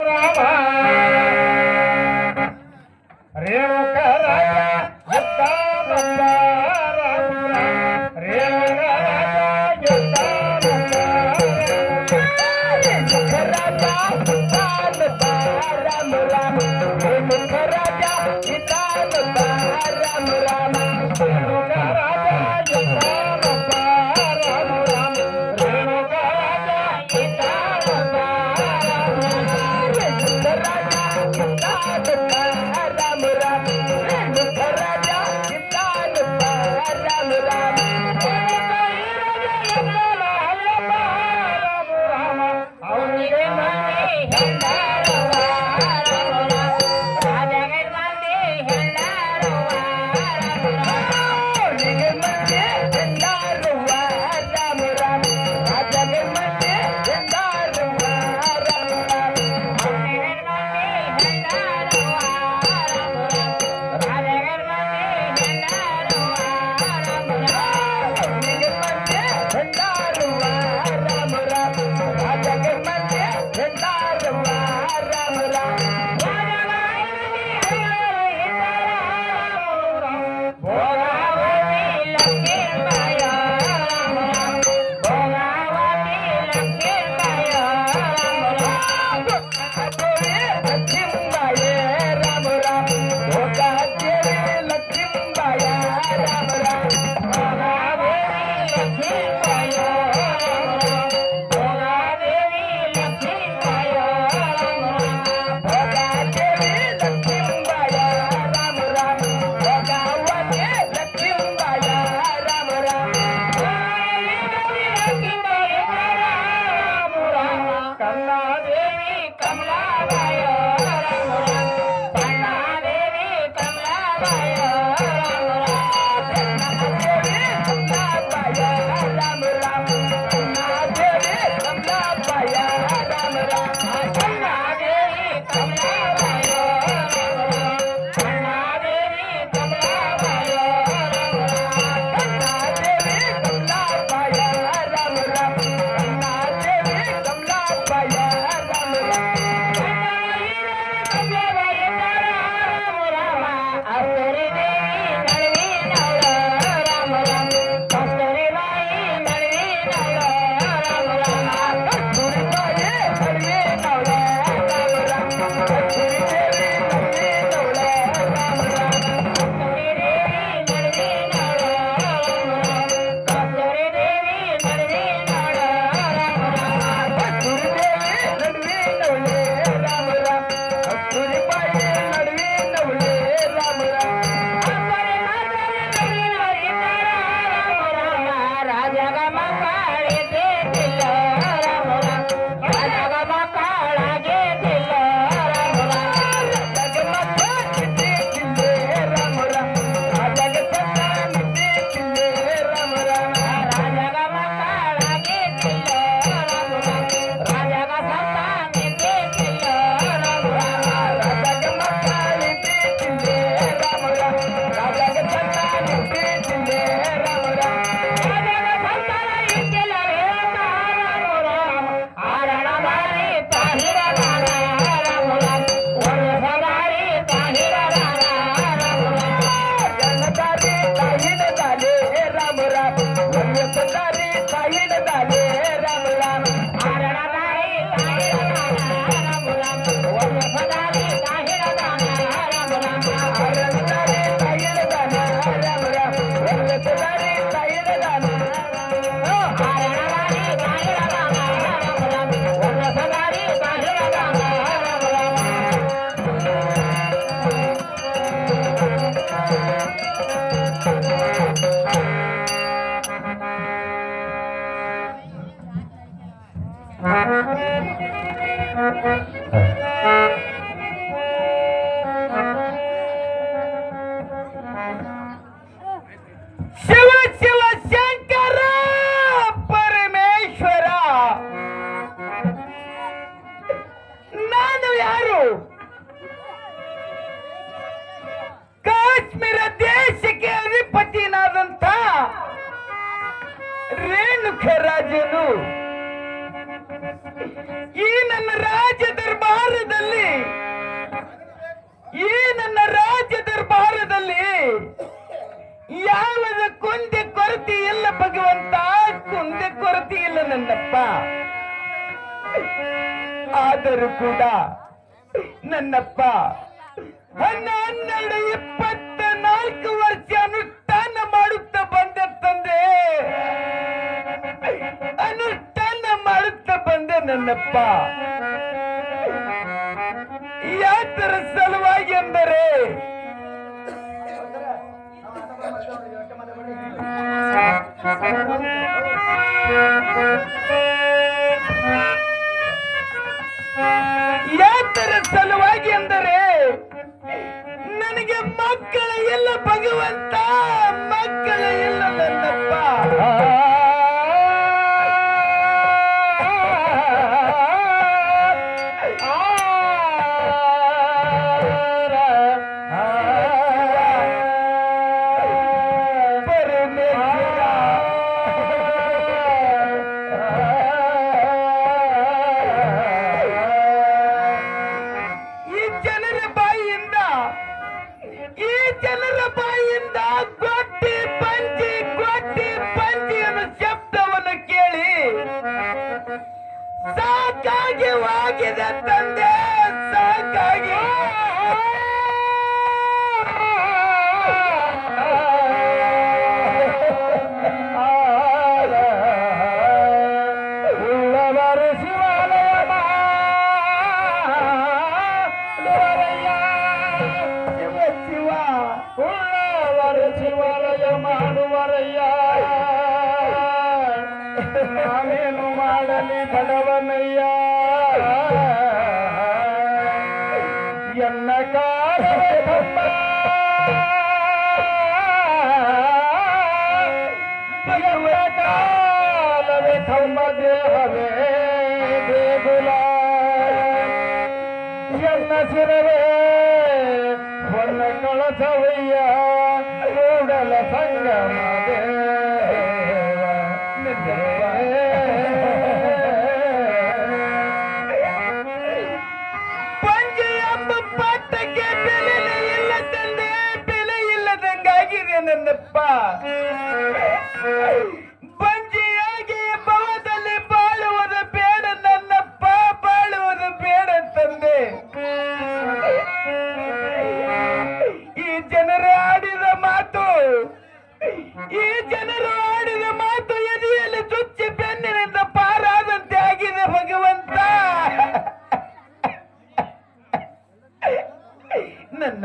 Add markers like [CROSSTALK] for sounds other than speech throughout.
Brava! பாட்டு ರಾಜನು ಈ ನನ್ನ ರಾಜ ದರ್ಬಾರದಲ್ಲಿ, ಈ ನನ್ನ ರಾಜ್ಯ ದರ್ಬಾರದಲ್ಲಿ ಯಾವದ ಕುಂದೆ ಕೊರತೆ ಇಲ್ಲ ಭಗವಂತ, ಕುಂದೆ ಕೊರತೆ ಇಲ್ಲ ನನ್ನಪ್ಪ. ಆದರೂ ಕೂಡ ನನ್ನಪ್ಪ ಹನ್ನೆರಡು ನನ್ನಪ್ಪ ಸಾಕಾಗಿ ಹೋಗಿದೆ ತಂದೆ. ನಾನೇನು ಮಾಡಲಿ ಬಡವನಯ್ಯ?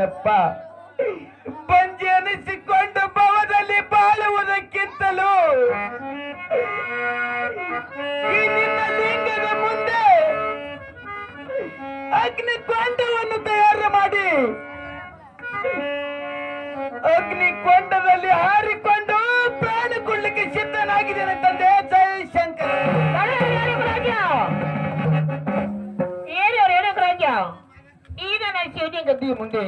ನನ್ನಪ್ಪ ಬಂಜಿ ಅನಿಸಿಕೊಂಡು ಭವದಲ್ಲಿ ಬಾಳುವುದಕ್ಕಿಂತಲೂ ಈ ನಿನ್ನ ಲಿಂಗದ ಮುಂದೆ ಅಗ್ನಿ ಕೊಂಡವನ್ನು ತಯಾರು ಮಾಡಿ. ಅಗ್ನಿ ಕೊಂಡದಲ್ಲಿ ಹಾರಿಕೊಂಡು ಪ್ರಾಣ ಕೊಡ್ಲಿಕ್ಕೆ ಸಿದ್ಧನಾಗಿದ್ದೇನೆ ತಂದೆ. ಜೈ ಶಂಕರ. ಅವ್ರು ರೇಣುಕ ರಾಜ ಈಗ ನನ್ನ ಶಿವಜಿ ಗದ್ದಿ ಮುಂದೆ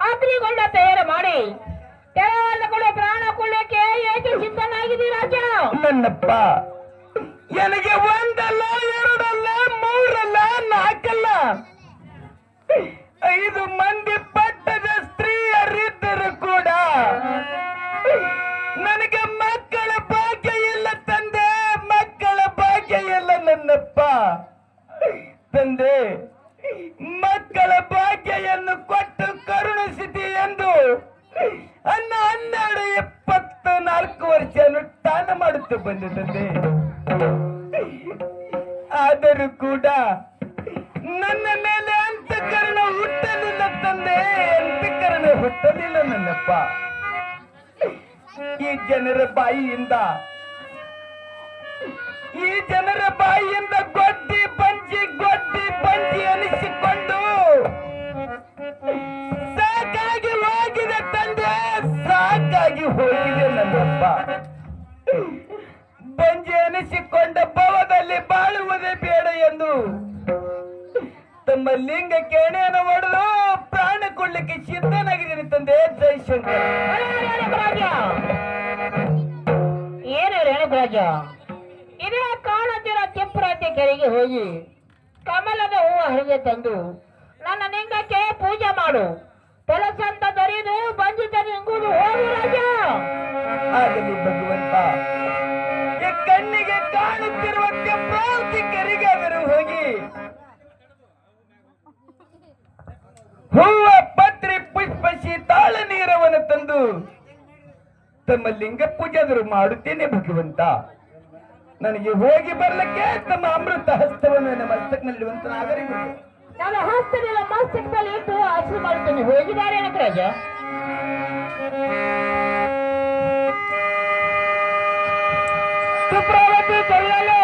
ಅಗ್ನಿಗೊಂಡ ತಯಾರು ಮಾಡಿ ತೆರವನ್ನು ಕೂಡ ಪ್ರಾಣ ಕೊಳ್ಳಕ್ಕೆ ಏಕೆ ಸಿದ್ಧನಾಗಿದೆ ರಾಜ ನನ್ನಪ್ಪ ನನಗೆ ಒಂದಲ್ಲ ಎರಡಲ್ಲ ಮೂರಲ್ಲ ನಾಲ್ಕಲ್ಲ ಐದು ಮಂದಿ ಪಟ್ಟದ ಸ್ತ್ರೀಯರಿದ್ದರು ಕೂಡ ನನಗೆ ಮಕ್ಕಳ ಭಾಗ್ಯ ಇಲ್ಲ ತಂದೆ ಮಕ್ಕಳ ಭಾಗ್ಯ ಇಲ್ಲ ನನ್ನಪ್ಪ ತಂದೆ ಮಕ್ಕಳ ಭಾಗ್ಯವನ್ನು ಕೊಟ್ಟು ಕರುಣಿಸಿತಿ ಎಂದು ಅನ್ನ ಹನ್ನೆರಡು ಇಪ್ಪತ್ತು ನಾಲ್ಕು ವರ್ಷ ಅನುಷ್ಠಾನ ಮಾಡುತ್ತಾ ಬಂದಿದ್ದೆ ಆದರೂ ಕೂಡ ನನ್ನ ಮೇಲೆ ಅಂತಃಕರಣ ಹುಟ್ಟಲಿಲ್ಲ ತಂದೆ ಅಂತಃಕರಣ ಹುಟ್ಟಲಿಲ್ಲ ನನ್ನಪ್ಪ. ಈ ಜನರ ಬಾಯಿಯಿಂದ ಹೋಗಿದೆ ನನ್ನಪ್ಪ ಅನಿಸಿಕೊಂಡ ಭವದಲ್ಲಿ ಬಾಳುವುದೇ ಬೇಡ ಎಂದು ತಮ್ಮ ಲಿಂಗ ಕೆಣೆಯನ್ನು ಒಡೆದು ಪ್ರಾಣ ಕೊಡ್ಲಿಕ್ಕೆ ಸಿದ್ಧನಾಗಿದ್ದೀನಿ ತಂದೆ ಜೈಶಂಕರ್. ಏನು ರೇಣುಕರಾಜ ಇದೇ ಕಾಣತಿರ ಕೆಂಪುರಾತೆ ಕೆರೆಗೆ ಹೋಗಿ ಕಮಲದ ಹೂವು ಹರಿಗೆ ತಂದು ನನ್ನ ಲಿಂಗಕ್ಕೆ ಪೂಜೆ ಮಾಡು. ಕೆಲಸಂತ ದೊರೆಯುದು ಬಂಜಿತ ಆಗಲು ಭಗವಂತ ಕಣ್ಣಿಗೆ ಕಾಣುತ್ತಿರುವಂತೆ ಪ್ರಾಂತಿಕರಿಗೆ ಅವರು ಹೋಗಿ, ಹೂವ, ಪತ್ರಿ ಪುಷ್ಪಸಿ ತಾಳ ನೀರವನ್ನು ತಂದು ತಮ್ಮ ಲಿಂಗ ಪೂಜೆ ಅದರು ಮಾಡುತ್ತೇನೆ ಭಗವಂತ. ನನಗೆ ಹೋಗಿ ಬರ್ಲಿಕ್ಕೆ ತಮ್ಮ ಅಮೃತ ಹಸ್ತವನ್ನು ನಮ್ಮ ಹಸ್ತಕ್ನಲ್ಲಿ ಒಂದು ನಾನು ಮಸ್ತಕದಲ್ಲಿ ಇಟ್ಟು ಆಶ್ರಯ ಮಾಡ್ತೇನೆ ಹೋಗಿದ್ದಾರೆ ನಟರಾಜ సుప్రవతి చెల్లెలో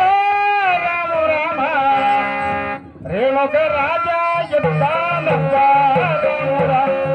రాము రామ. రేణుక రాజా చెప్తానవ్వా రాము రామ.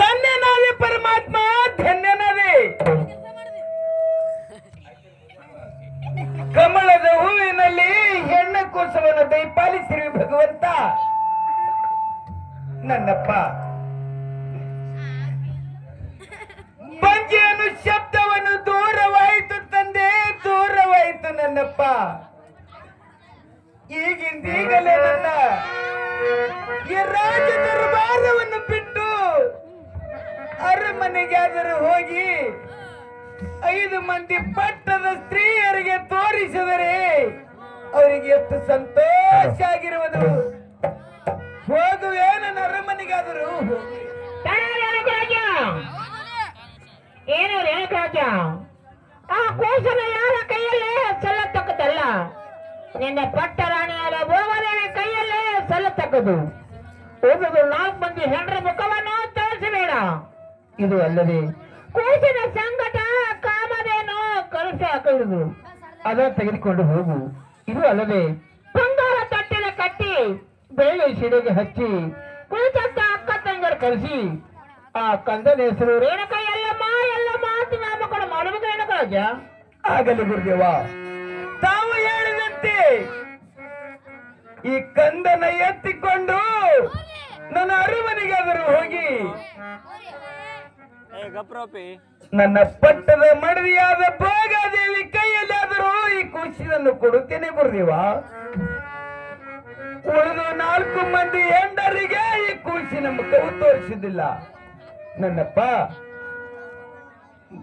ಧನ್ಯನಾದೆ ಪರಮಾತ್ಮ ಧನ್ಯನಾದೆ ಕಮಲದ ಹೂವಿನಲ್ಲಿ ಹೆಣ್ಣು ಕೋಸವನ್ನು ದೈ ನನ್ನಪ್ಪ. [LAUGHS] ಬಂಜಿಯನ್ನು ಶಬ್ದವನ್ನು ದೂರವಾಯಿತು ತಂದೆ ದೂರವಾಯಿತು ನನ್ನಪ್ಪ. ಈಗಿಂದೀಗಲೇ ನನ್ನ ಈ ರಾಜ ದರ್ಬಾರವನ್ನು ಬಿಟ್ಟು ಅರಮನೆಗಾದರೂ ಹೋಗಿ ಐದು ಮಂದಿ ಪಟ್ಟದ ಸ್ತ್ರೀಯರಿಗೆ ತೋರಿಸಿದರೆ ಅವರಿಗೆ ಎಷ್ಟು ಸಂತೋಷ ಆಗಿರುವುದು. ಹೋಗಿ. ಏನು ರೇಣುಕರಾಜ ಏನು ರೇಣುಕರಾಜ? ಆ ಕೂಸನ ಯಾರ ಕೈಯಲ್ಲೇ ಸಲ್ಲತಕ್ಕದಲ್ಲ ನಿನ್ನೆ ಪಟ್ಟ ರಾಣಿಯಾದ ಭೋಗದೇವಿ ಕೈಯಲ್ಲೇ ಸಲ್ಲತಕ್ಕದು ಓದುದು ನಾಲ್ಕು ಮಂದಿ ಹೆಂಡ್ರ ಮುಖವನ್ನು ತೋರಿಸಬೇಡ. ಇದು ಅಲ್ಲದೆ ಕೂಸಿನ ಸಂಕಟ ಕಾಮದೇನು ಕಲಸ ಹಾಕಿಡುದು ಅದ ತೆಗೆದುಕೊಂಡು ಹೋಗು. ಇದು ಅಲ್ಲದೆ ಬಂಗಾರ ತಟ್ಟಿನ ಕಟ್ಟಿ ಬೆಳ್ಳಿ ಸಿಡಿಗೆ ಹಚ್ಚಿ ಕುಳಿತಂತ ಅಕ್ಕ ತಂಗರ್ ಕಳಿಸಿ ಆ ಕಂದನ ಹೆಸರು ರೇಣುಕ ಎಲ್ಲಮ್ಮ ಎಲ್ಲಮ್ಮ ಅಂತ ನಾಮಕರಣ ಮಾಡಬೇಕು ರೇಣುಕ ರಾಜ. ಆಗಲಿ ಗುರುದೇವ. ತಾವು ಹೇಳಿದಂತೆ ಈ ಕಂದನ ಎತ್ತಿಕೊಂಡು ನನ್ನ ಅರಮನೆಗಾದರೂ ಹೋಗಿ. ನನ್ನ ಪಟ್ಟದ ಮಡದಿಯಾದ ಕೈಯಲ್ಲಿ ಕೈಯಲ್ಲಾದರೂ ಈ ಕುಶಿಯನ್ನು ಕೊಡುತ್ತೇನೆ ಗುರುದೇವ. ಉಳಿದು ನಾಲ್ಕು ಮಂದಿ ಎಂಡರಿಗೆ ಈ ಕೂಸಿ ನಮ್ಮ ಕವು ತೋರಿಸುದಿಲ್ಲ ನನ್ನಪ್ಪ,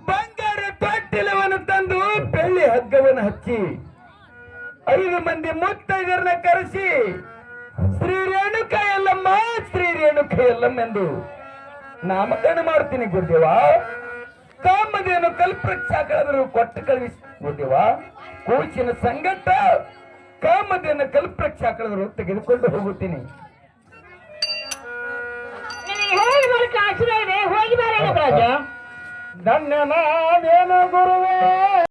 ಬಂಗಾರ ತೊಟ್ಟಿಲವನ್ನು ತಂದು ಬೆಳ್ಳಿ ಹಗ್ಗವನ್ನು ಹಚ್ಚಿ, ಐದು ಮಂದಿ ಮುತ್ತೈದರನ್ನ ಕರೆಸಿ, ಶ್ರೀ ರೇಣುಕ ಎಲ್ಲಮ್ಮ, ಶ್ರೀ ರೇಣುಕ ಎಲ್ಲಮ್ಮ ಎಂದು ನಾಮಕರಣ ಮಾಡ್ತೀನಿ ಗುರುದೇವ. ಕಾಮಧೇನು ಕಲ್ಪವೃಕ್ಷಾಕಾದರೂ ಕೊಟ್ಟು ಕಳುಹಿಸಿ ಗುರುದೇವ. ಕೂಚಿನ ಸಂಗಟ ಕಾಮಧೇನು ಕಲ್ಪವೃಕ್ಷಾಕಾದರೂ ತೆಗೆದುಕೊಂಡು ಹೋಗುತ್ತೀನಿ. ರಾಜ ಧನ್ಯನಾದೇನು ಗುರುವೇ?